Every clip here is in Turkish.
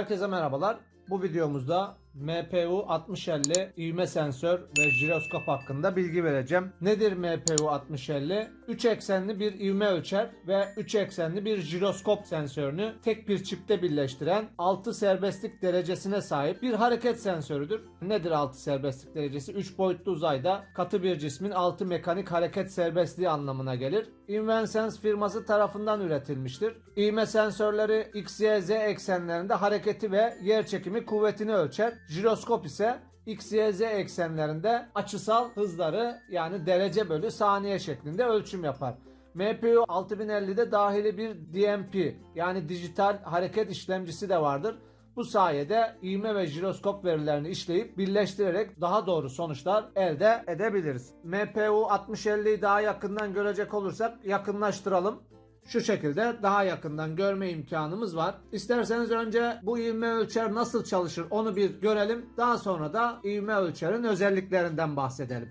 Herkese merhabalar. Bu videomuzda MPU 6050 ivme sensör ve jiroskop hakkında bilgi vereceğim. Nedir MPU 6050? 3 eksenli bir ivme ölçer ve 3 eksenli bir jiroskop sensörünü tek bir çipte birleştiren 6 serbestlik derecesine sahip bir hareket sensörüdür. Nedir 6 serbestlik derecesi? 3 boyutlu uzayda katı bir cismin 6 mekanik hareket serbestliği anlamına gelir. InvenSense firması tarafından üretilmiştir. İvme sensörleri X, Y, Z eksenlerinde hareketi ve yer çekimi kuvvetini ölçer. Jiroskop ise X, Y, Z eksenlerinde açısal hızları yani derece bölü saniye şeklinde ölçüm yapar. MPU 6050'de dahili bir DMP yani dijital hareket işlemcisi de vardır. Bu sayede ivme ve jiroskop verilerini işleyip birleştirerek daha doğru sonuçlar elde edebiliriz. MPU 6050'yi daha yakından görecek olursak yakınlaştıralım. Şu şekilde daha yakından görme imkanımız var. İsterseniz önce bu ivme ölçer nasıl çalışır onu bir görelim. Daha sonra da ivme ölçerin özelliklerinden bahsedelim.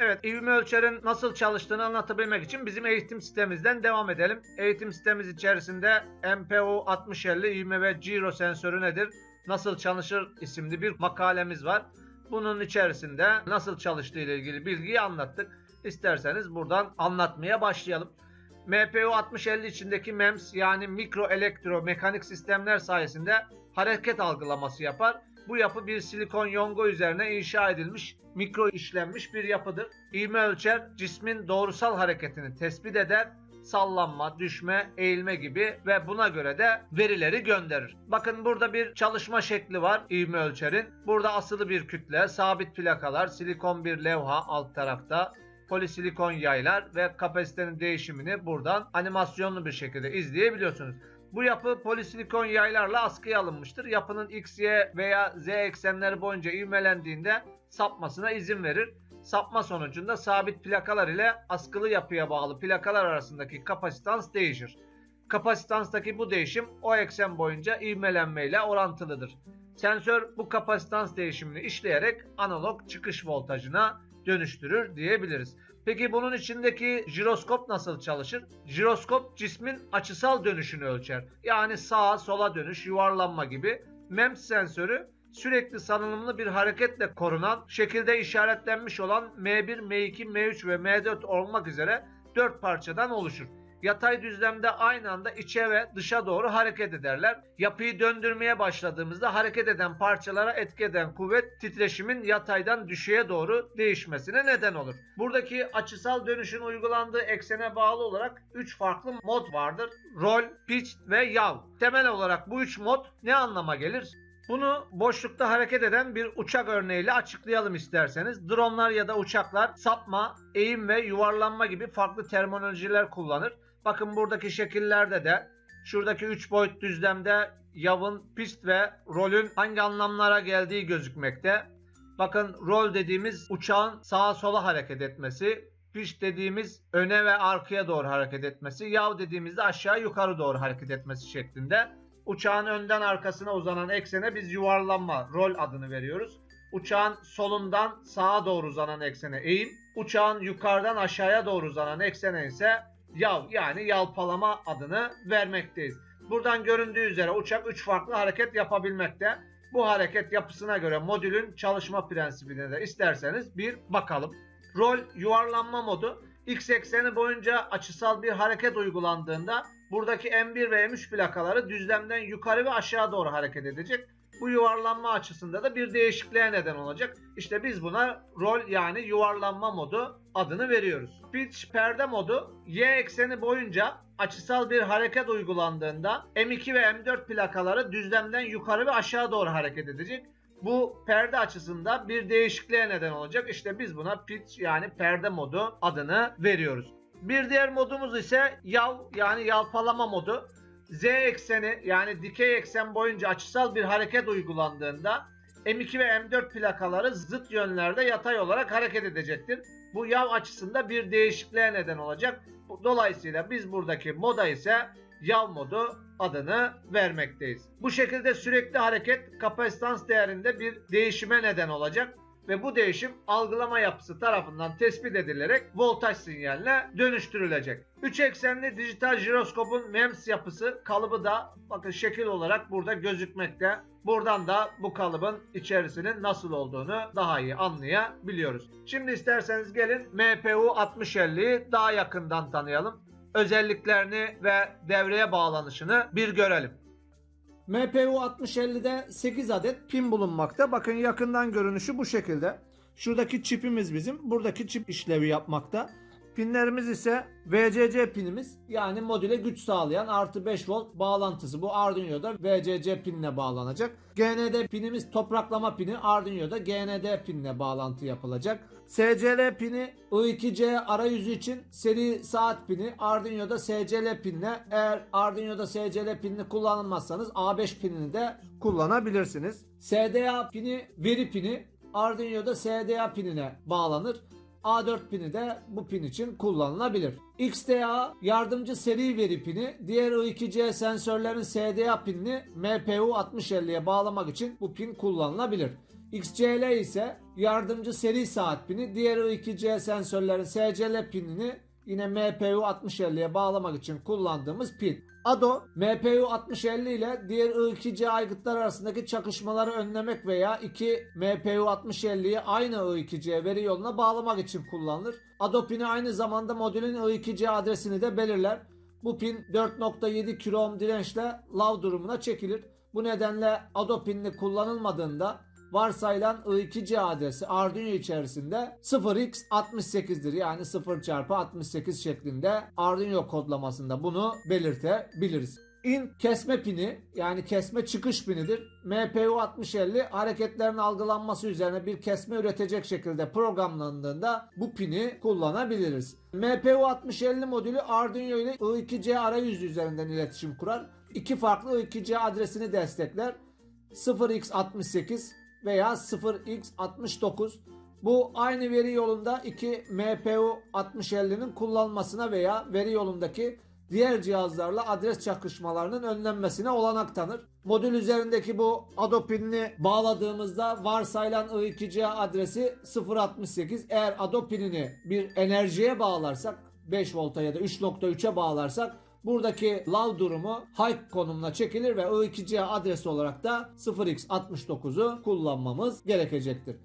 Evet, ivme ölçerin nasıl çalıştığını anlatabilmek için bizim eğitim sitemizden devam edelim. Eğitim sitemiz içerisinde MPU 6050 ivme ve giro sensörü nedir? Nasıl çalışır isimli bir makalemiz var. Bunun içerisinde nasıl çalıştığı ile ilgili bilgiyi anlattık. İsterseniz buradan anlatmaya başlayalım. MPU 6050 içindeki MEMS yani mikro elektro mekanik sistemler sayesinde hareket algılaması yapar. Bu yapı bir silikon yonga üzerine inşa edilmiş, mikro işlenmiş bir yapıdır. İvme ölçer cismin doğrusal hareketini tespit eder, sallanma, düşme, eğilme gibi ve buna göre de verileri gönderir. Bakın burada bir çalışma şekli var ivme ölçerin. Burada asılı bir kütle, sabit plakalar, silikon bir levha alt tarafta, polisilikon yaylar ve kapasitenin değişimini buradan animasyonlu bir şekilde izleyebiliyorsunuz. Bu yapı polisilikon yaylarla askıya alınmıştır. Yapının X, Y veya Z eksenleri boyunca ivmelendiğinde sapmasına izin verir. Sapma sonucunda sabit plakalar ile askılı yapıya bağlı plakalar arasındaki kapasitans değişir. Kapasitanstaki bu değişim o eksen boyunca ivmelenmeyle orantılıdır. Sensör bu kapasitans değişimini işleyerek analog çıkış voltajına dönüştürür diyebiliriz. Peki bunun içindeki jiroskop nasıl çalışır? Jiroskop cismin açısal dönüşünü ölçer. Yani sağa sola dönüş, yuvarlanma gibi. MEMS sensörü sürekli salınımlı bir hareketle korunan, şekilde işaretlenmiş olan M1, M2, M3 ve M4 olmak üzere 4 parçadan oluşur. Yatay düzlemde aynı anda içe ve dışa doğru hareket ederler. Yapıyı döndürmeye başladığımızda hareket eden parçalara etki eden kuvvet titreşimin yataydan düşeye doğru değişmesine neden olur. Buradaki açısal dönüşün uygulandığı eksene bağlı olarak 3 farklı mod vardır. Roll, pitch ve yav. Temel olarak bu 3 mod ne anlama gelir? Bunu boşlukta hareket eden bir uçak örneğiyle açıklayalım isterseniz. Dronlar ya da uçaklar sapma, eğim ve yuvarlanma gibi farklı terminolojiler kullanır. Bakın buradaki şekillerde de şuradaki 3 boyut düzlemde yavın, pist ve rolün hangi anlamlara geldiği gözükmekte. Bakın rol dediğimiz uçağın sağa sola hareket etmesi, pitch dediğimiz öne ve arkaya doğru hareket etmesi, yav dediğimizde aşağı yukarı doğru hareket etmesi şeklinde. Uçağın önden arkasına uzanan eksene biz yuvarlanma, rol adını veriyoruz. Uçağın solundan sağa doğru uzanan eksene eğim, uçağın yukarıdan aşağıya doğru uzanan eksene ise yav yani yalpalama adını vermekteyiz. Buradan göründüğü üzere uçak 3 farklı hareket yapabilmekte. Bu hareket yapısına göre modülün çalışma prensibine de isterseniz bir bakalım. Rol yuvarlanma modu X ekseni boyunca açısal bir hareket uygulandığında buradaki M1 ve M3 plakaları düzlemden yukarı ve aşağı doğru hareket edecek. Bu yuvarlanma açısında da bir değişikliğe neden olacak. İşte biz buna rol yani yuvarlanma modu adını veriyoruz. Pitch perde modu Y ekseni boyunca açısal bir hareket uygulandığında M2 ve M4 plakaları düzlemden yukarı ve aşağı doğru hareket edecek. Bu perde açısında bir değişikliğe neden olacak. İşte biz buna pitch yani perde modu adını veriyoruz. Bir diğer modumuz ise yav yani yalpalama modu. Z ekseni yani dikey eksen boyunca açısal bir hareket uygulandığında M2 ve M4 plakaları zıt yönlerde yatay olarak hareket edecektir. Bu yav açısında bir değişikliğe neden olacak. Dolayısıyla biz buradaki moda ise yav modu adını vermekteyiz. Bu şekilde sürekli hareket kapasitans değerinde bir değişime neden olacak. Ve bu değişim algılama yapısı tarafından tespit edilerek voltaj sinyaline dönüştürülecek. 3 eksenli dijital jiroskopun MEMS yapısı kalıbı da bakın şekil olarak burada gözükmekte. Buradan da bu kalıbın içerisinin nasıl olduğunu daha iyi anlayabiliyoruz. Şimdi isterseniz gelin MPU 6050'yi daha yakından tanıyalım. Özelliklerini ve devreye bağlanışını bir görelim. MPU 6050'de 8 adet pin bulunmakta. Bakın yakından görünüşü bu şekilde. Şuradaki çipimiz bizim. Buradaki çip işlevi yapmakta. Pinlerimiz ise VCC pinimiz yani modüle güç sağlayan artı 5 volt bağlantısı. Bu Arduino'da VCC pinine bağlanacak. GND pinimiz topraklama pini Arduino'da GND pinine bağlantı yapılacak. SCL pini I2C arayüzü için seri saat pini Arduino'da SCL pinine eğer Arduino'da SCL pinini kullanmazsanız A5 pinini de kullanabilirsiniz. SDA pini veri pini Arduino'da SDA pinine bağlanır. A4 pini de bu pin için kullanılabilir. XDA yardımcı seri veri pini diğer I2C sensörlerin SDA pinini MPU 6050'ye bağlamak için bu pin kullanılabilir. XCL ise yardımcı seri saat pini diğer I2C sensörlerin SCL pinini yine MPU 6050'ye bağlamak için kullandığımız pin. ADO, MPU 6050 ile diğer I2C aygıtlar arasındaki çakışmaları önlemek veya iki MPU 6050'yi aynı I2C veri yoluna bağlamak için kullanılır. ADO pini aynı zamanda modülün I2C adresini de belirler. Bu pin 4.7 kilo dirençle lav durumuna çekilir. Bu nedenle ADO pinli kullanılmadığında varsayılan I2C adresi Arduino içerisinde 0x68'dir. Yani 0 çarpı 68 şeklinde Arduino kodlamasında bunu belirtebiliriz. In kesme pini yani kesme çıkış pinidir. MPU 6050 hareketlerin algılanması üzerine bir kesme üretecek şekilde programlandığında bu pini kullanabiliriz. MPU 6050 modülü Arduino ile I2C arayüzü üzerinden iletişim kurar. İki farklı I2C adresini destekler. 0x68 veya 0x69 bu aynı veri yolunda iki MPU 6050'nin kullanmasına veya veri yolundaki diğer cihazlarla adres çakışmalarının önlenmesine olanak tanır. Modül üzerindeki bu ADO pinini bağladığımızda varsayılan I2C adresi 068. Eğer ADO pinini bir enerjiye bağlarsak 5 volta ya da 3.3'e bağlarsak buradaki lav durumu high konumuna çekilir ve I2C adresi olarak da 0x69'u kullanmamız gerekecektir.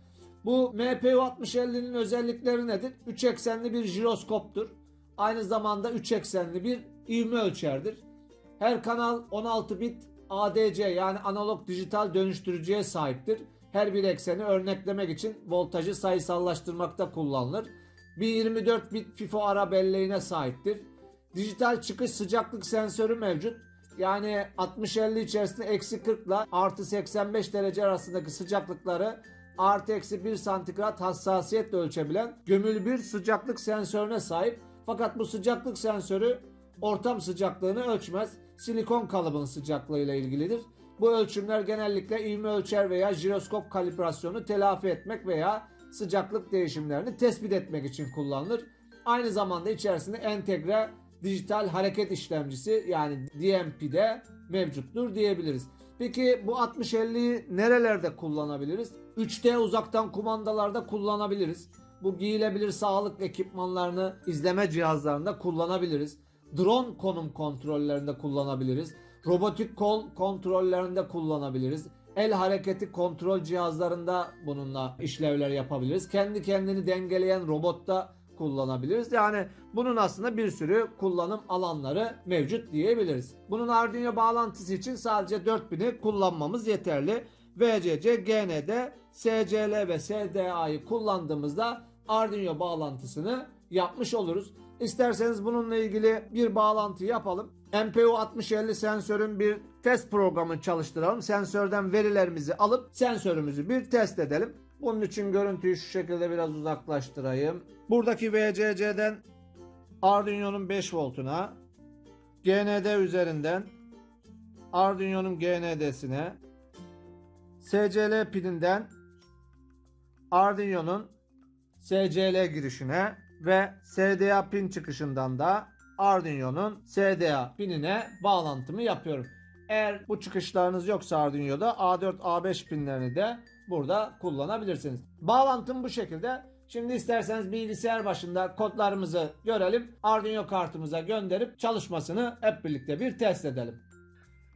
Bu MPU 6050'nin özellikleri nedir? 3 eksenli bir jiroskoptur. Aynı zamanda 3 eksenli bir ivme ölçerdir. Her kanal 16 bit ADC yani analog dijital dönüştürücüye sahiptir. Her bir ekseni örneklemek için voltajı sayısallaştırmakta kullanılır. Bir 24 bit FIFO ara belleğine sahiptir. Dijital çıkış sıcaklık sensörü mevcut. Yani 60-50 içerisinde eksi 40 ile artı 85 derece arasındaki sıcaklıkları artı eksi 1 santigrat hassasiyetle ölçebilen gömülü bir sıcaklık sensörüne sahip. Fakat bu sıcaklık sensörü ortam sıcaklığını ölçmez. Silikon kalıbın sıcaklığıyla ilgilidir. Bu ölçümler genellikle ivme ölçer veya jiroskop kalibrasyonu telafi etmek veya sıcaklık değişimlerini tespit etmek için kullanılır. Aynı zamanda içerisinde entegre dijital hareket işlemcisi yani DMP de mevcuttur diyebiliriz. Peki bu 6050'yi nerelerde kullanabiliriz? 3D uzaktan kumandalarda kullanabiliriz. Bu giyilebilir sağlık ekipmanlarını izleme cihazlarında kullanabiliriz. Drone konum kontrollerinde kullanabiliriz. Robotik kol kontrollerinde kullanabiliriz. El hareketi kontrol cihazlarında bununla işlevler yapabiliriz. Kendi kendini dengeleyen robotta kullanabiliriz. Yani bunun aslında bir sürü kullanım alanları mevcut diyebiliriz. Bunun Arduino bağlantısı için sadece 4000'i kullanmamız yeterli. VCC, GND, SCL ve SDA'yı kullandığımızda Arduino bağlantısını yapmış oluruz. İsterseniz bununla ilgili bir bağlantı yapalım. MPU 6050 sensörün bir test programını çalıştıralım. Sensörden verilerimizi alıp sensörümüzü bir test edelim. Bunun için görüntüyü şu şekilde biraz uzaklaştırayım. Buradaki VCC'den Arduino'nun 5 voltuna, GND üzerinden Arduino'nun GND'sine, SCL pininden Arduino'nun SCL girişine ve SDA pin çıkışından da Arduino'nun SDA pinine bağlantımı yapıyorum. Eğer bu çıkışlarınız yoksa Arduino'da A4 A5 pinlerini de burada kullanabilirsiniz. Bağlantım bu şekilde. Şimdi isterseniz bilgisayar başında kodlarımızı görelim. Arduino kartımıza gönderip çalışmasını hep birlikte bir test edelim.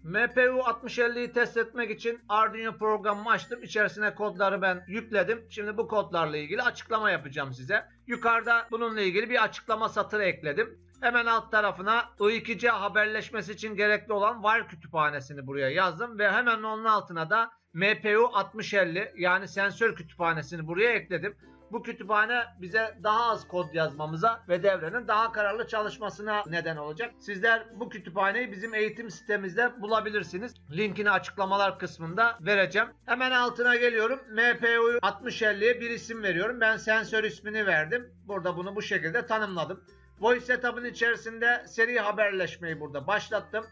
MPU 6050'yi test etmek için Arduino programımı açtım. İçerisine kodları ben yükledim. Şimdi bu kodlarla ilgili açıklama yapacağım size. Yukarıda bununla ilgili bir açıklama satırı ekledim. Hemen alt tarafına I2C haberleşmesi için gerekli olan var kütüphanesini buraya yazdım ve hemen onun altına da MPU 6050 yani sensör kütüphanesini buraya ekledim. Bu kütüphane bize daha az kod yazmamıza ve devrenin daha kararlı çalışmasına neden olacak. Sizler bu kütüphaneyi bizim eğitim sitemizde bulabilirsiniz. Linkini açıklamalar kısmında vereceğim. Hemen altına geliyorum. MPU 6050'ye bir isim veriyorum. Ben sensör ismini verdim. Burada bunu bu şekilde tanımladım. Voice setup'ın içerisinde seri haberleşmeyi burada başlattım.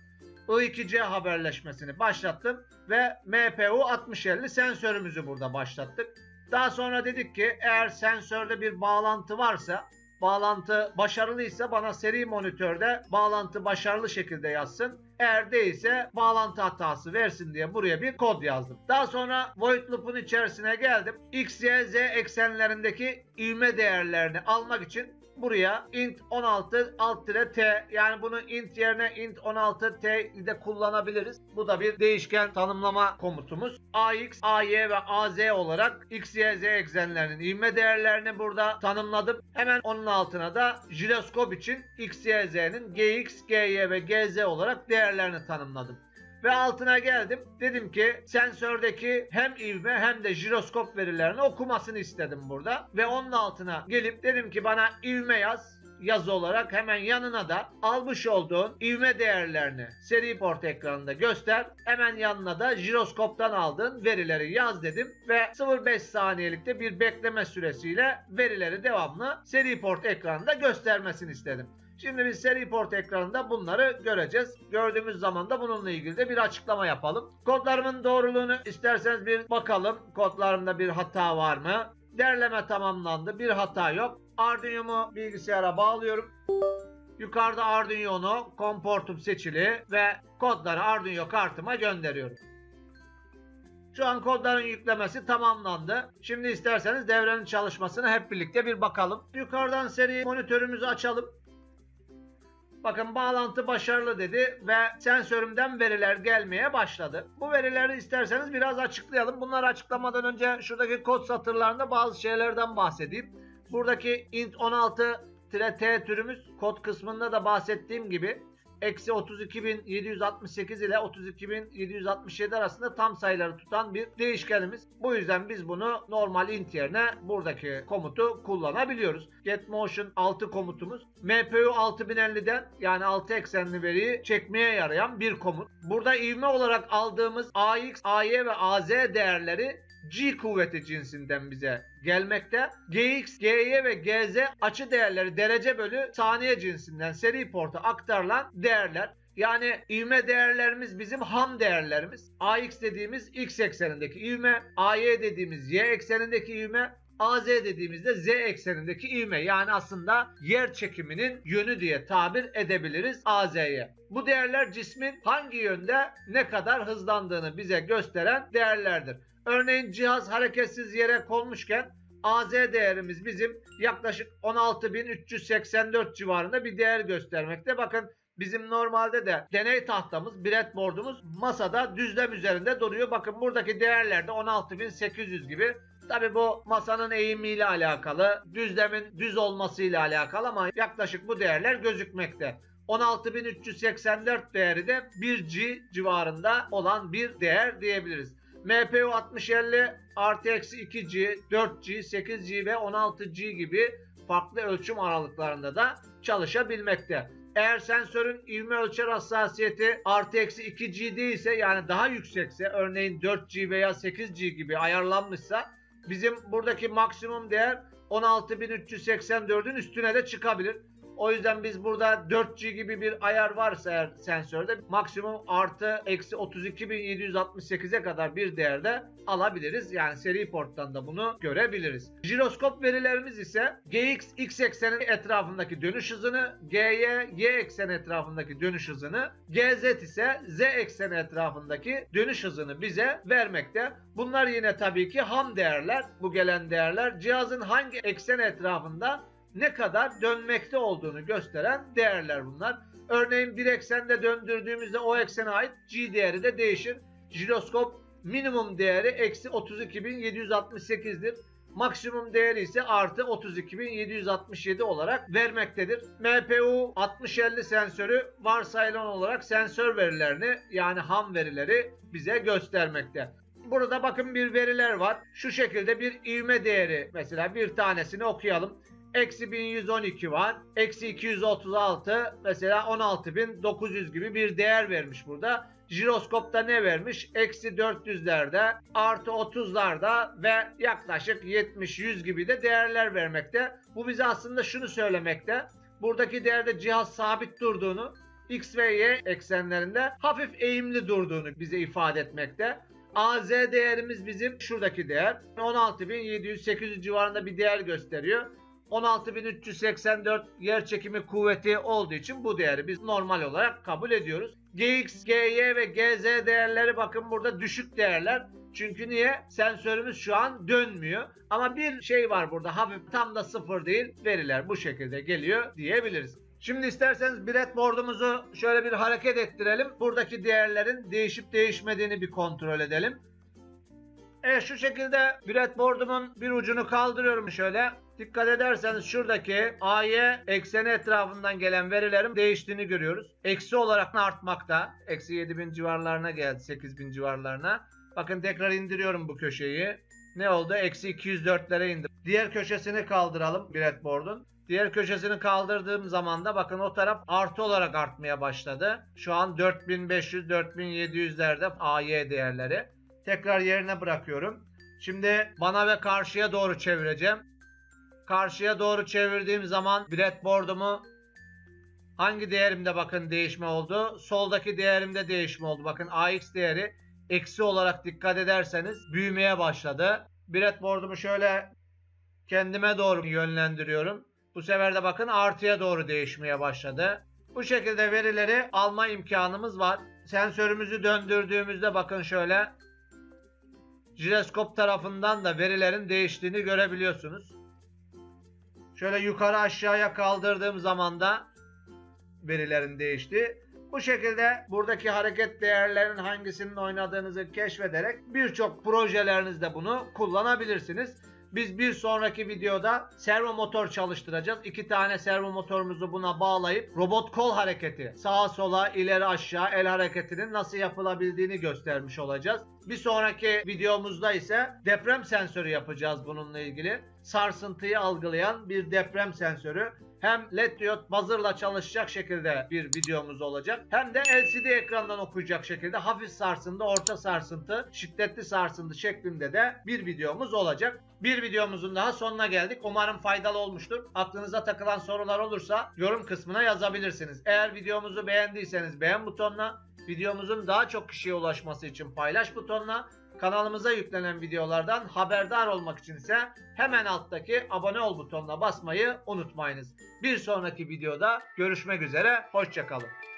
I2C haberleşmesini başlattım ve MPU 6050 sensörümüzü burada başlattık. Daha sonra dedik ki eğer sensörde bir bağlantı varsa bağlantı başarılıysa bana seri monitörde bağlantı başarılı şekilde yazsın. Eğer değilse bağlantı hatası versin diye buraya bir kod yazdım. Daha sonra void loop'un içerisine geldim. X, Y, Z eksenlerindeki ivme değerlerini almak için buraya int 16 alt tire t yani bunu int yerine int 16 t de kullanabiliriz. Bu da bir değişken tanımlama komutumuz. ax, ay ve az olarak x, y, z eksenlerinin ivme değerlerini burada tanımladım. Hemen onun altına da jiroskop için x, y, z'nin gx, gy ve gz olarak değerlerini tanımladım ve altına geldim. Dedim ki sensördeki hem ivme hem de jiroskop verilerini okumasını istedim burada. Ve onun altına gelip dedim ki bana ivme yaz yazı olarak hemen yanına da almış olduğun ivme değerlerini seri port ekranında göster. Hemen yanına da jiroskoptan aldığın verileri yaz dedim ve 0.5 saniyelikte bir bekleme süresiyle verileri devamlı seri port ekranında göstermesini istedim. Şimdi biz seri port ekranında bunları göreceğiz. Gördüğümüz zaman da bununla ilgili de bir açıklama yapalım. Kodlarımın doğruluğunu isterseniz bir bakalım. Kodlarımda bir hata var mı? Derleme tamamlandı. Bir hata yok. Arduino'mu bilgisayara bağlıyorum. Yukarıda Arduino'nu COM portum seçili ve kodları Arduino kartıma gönderiyorum. Şu an kodların yüklemesi tamamlandı. Şimdi isterseniz devrenin çalışmasını hep birlikte bir bakalım. Yukarıdan seri monitörümüzü açalım. Bakın bağlantı başarılı dedi ve sensörümden veriler gelmeye başladı. Bu verileri isterseniz biraz açıklayalım. Bunları açıklamadan önce şuradaki kod satırlarında bazı şeylerden bahsedeyim. Buradaki int 16 t türümüz kod kısmında da bahsettiğim gibi eksi 32.768 ile 32.767 arasında tam sayıları tutan bir değişkenimiz. Bu yüzden biz bunu normal int yerine buradaki komutu kullanabiliyoruz. getMotion 6 komutumuz MPU 6050'den yani 6 eksenli veriyi çekmeye yarayan bir komut. Burada ivme olarak aldığımız AX, AY ve AZ değerleri G kuvveti cinsinden bize gelmekte. GX, GY ve GZ açı değerleri derece bölü saniye cinsinden seri porta aktarılan değerler. Yani ivme değerlerimiz bizim ham değerlerimiz. AX dediğimiz X eksenindeki ivme, AY dediğimiz Y eksenindeki ivme, AZ dediğimizde Z eksenindeki ivme yani aslında yer çekiminin yönü diye tabir edebiliriz AZ'ye. Bu değerler cismin hangi yönde ne kadar hızlandığını bize gösteren değerlerdir. Örneğin cihaz hareketsiz yere konmuşken AZ değerimiz bizim yaklaşık 16.384 civarında bir değer göstermekte. Bakın bizim normalde de deney tahtamız, breadboard'umuz masada düzlem üzerinde duruyor. Bakın buradaki değerler de 16.800 gibi. Tabi bu masanın eğimiyle alakalı, düzlemin düz olmasıyla alakalı ama yaklaşık bu değerler gözükmekte. 16.384 değeri de 1G civarında olan bir değer diyebiliriz. MPU 6050 artı eksi 2G, 4G, 8G ve 16G gibi farklı ölçüm aralıklarında da çalışabilmekte. Eğer sensörün ivme ölçer hassasiyeti artı eksi 2G değilse yani daha yüksekse örneğin 4G veya 8G gibi ayarlanmışsa bizim buradaki maksimum değer 16.384'ün üstüne de çıkabilir. O yüzden biz burada 4G gibi bir ayar varsa eğer sensörde maksimum artı eksi 32.768'e kadar bir değerde alabiliriz. Yani seri porttan da bunu görebiliriz. Jiroskop verilerimiz ise GX X ekseni etrafındaki dönüş hızını, GY Y ekseni etrafındaki dönüş hızını, GZ ise Z ekseni etrafındaki dönüş hızını bize vermekte. Bunlar yine tabii ki ham değerler. Bu gelen değerler cihazın hangi eksen etrafında ne kadar dönmekte olduğunu gösteren değerler bunlar. Örneğin bir eksende döndürdüğümüzde o eksene ait G değeri de değişir. Jiroskop minimum değeri eksi 32.768'dir. Maksimum değeri ise artı 32.767 olarak vermektedir. MPU 6050 sensörü varsayılan olarak sensör verilerini yani ham verileri bize göstermekte. Burada bakın bir veriler var. Şu şekilde bir ivme değeri mesela bir tanesini okuyalım. Eksi 1112 var. Eksi 236 mesela 16900 gibi bir değer vermiş burada. Jiroskopta ne vermiş? Eksi 400'lerde, artı 30'larda ve yaklaşık 70-100 gibi de değerler vermekte. Bu bize aslında şunu söylemekte. Buradaki değerde cihaz sabit durduğunu, X ve Y eksenlerinde hafif eğimli durduğunu bize ifade etmekte. AZ değerimiz bizim şuradaki değer. 16.708 civarında bir değer gösteriyor. 16.384 yer çekimi kuvveti olduğu için bu değeri biz normal olarak kabul ediyoruz. GX, GY ve GZ değerleri bakın burada düşük değerler. Çünkü niye? Sensörümüz şu an dönmüyor. Ama bir şey var burada hafif tam da sıfır değil. Veriler bu şekilde geliyor diyebiliriz. Şimdi isterseniz breadboard'umuzu şöyle bir hareket ettirelim. Buradaki değerlerin değişip değişmediğini bir kontrol edelim. Evet şu şekilde breadboard'umun bir ucunu kaldırıyorum şöyle. Dikkat ederseniz şuradaki AY ekseni etrafından gelen verilerin değiştiğini görüyoruz. Eksi olarak artmakta. Eksi 7000 civarlarına geldi 8000 civarlarına. Bakın tekrar indiriyorum bu köşeyi. Ne oldu? Eksi 204'lere indi. Diğer köşesini kaldıralım breadboard'un. Diğer köşesini kaldırdığım zaman da bakın o taraf artı olarak artmaya başladı. Şu an 4500-4700'lerde AY değerleri. Tekrar yerine bırakıyorum. Şimdi bana ve karşıya doğru çevireceğim. Karşıya doğru çevirdiğim zaman breadboard'umu hangi değerimde bakın değişme oldu? Soldaki değerimde değişme oldu. Bakın AX değeri eksi olarak dikkat ederseniz büyümeye başladı. Breadboard'umu şöyle kendime doğru yönlendiriyorum. Bu sefer de bakın artıya doğru değişmeye başladı. Bu şekilde verileri alma imkanımız var. Sensörümüzü döndürdüğümüzde bakın şöyle jiroskop tarafından da verilerin değiştiğini görebiliyorsunuz. Şöyle yukarı aşağıya kaldırdığım zaman da verilerin değişti. Bu şekilde buradaki hareket değerlerinin hangisinin oynadığınızı keşfederek birçok projelerinizde bunu kullanabilirsiniz. Biz bir sonraki videoda servo motor çalıştıracağız. İki tane servo motorumuzu buna bağlayıp robot kol hareketi sağa sola ileri aşağı el hareketinin nasıl yapılabildiğini göstermiş olacağız. Bir sonraki videomuzda ise deprem sensörü yapacağız bununla ilgili. Sarsıntıyı algılayan bir deprem sensörü hem led diyot buzzer'la çalışacak şekilde bir videomuz olacak. Hem de LCD ekrandan okuyacak şekilde hafif sarsıntı, orta sarsıntı, şiddetli sarsıntı şeklinde de bir videomuz olacak. Bir videomuzun daha sonuna geldik. Umarım faydalı olmuştur. Aklınıza takılan sorular olursa yorum kısmına yazabilirsiniz. Eğer videomuzu beğendiyseniz beğen butonuna, videomuzun daha çok kişiye ulaşması için paylaş butonuna, kanalımıza yüklenen videolardan haberdar olmak için ise hemen alttaki abone ol butonuna basmayı unutmayınız. Bir sonraki videoda görüşmek üzere, hoşçakalın.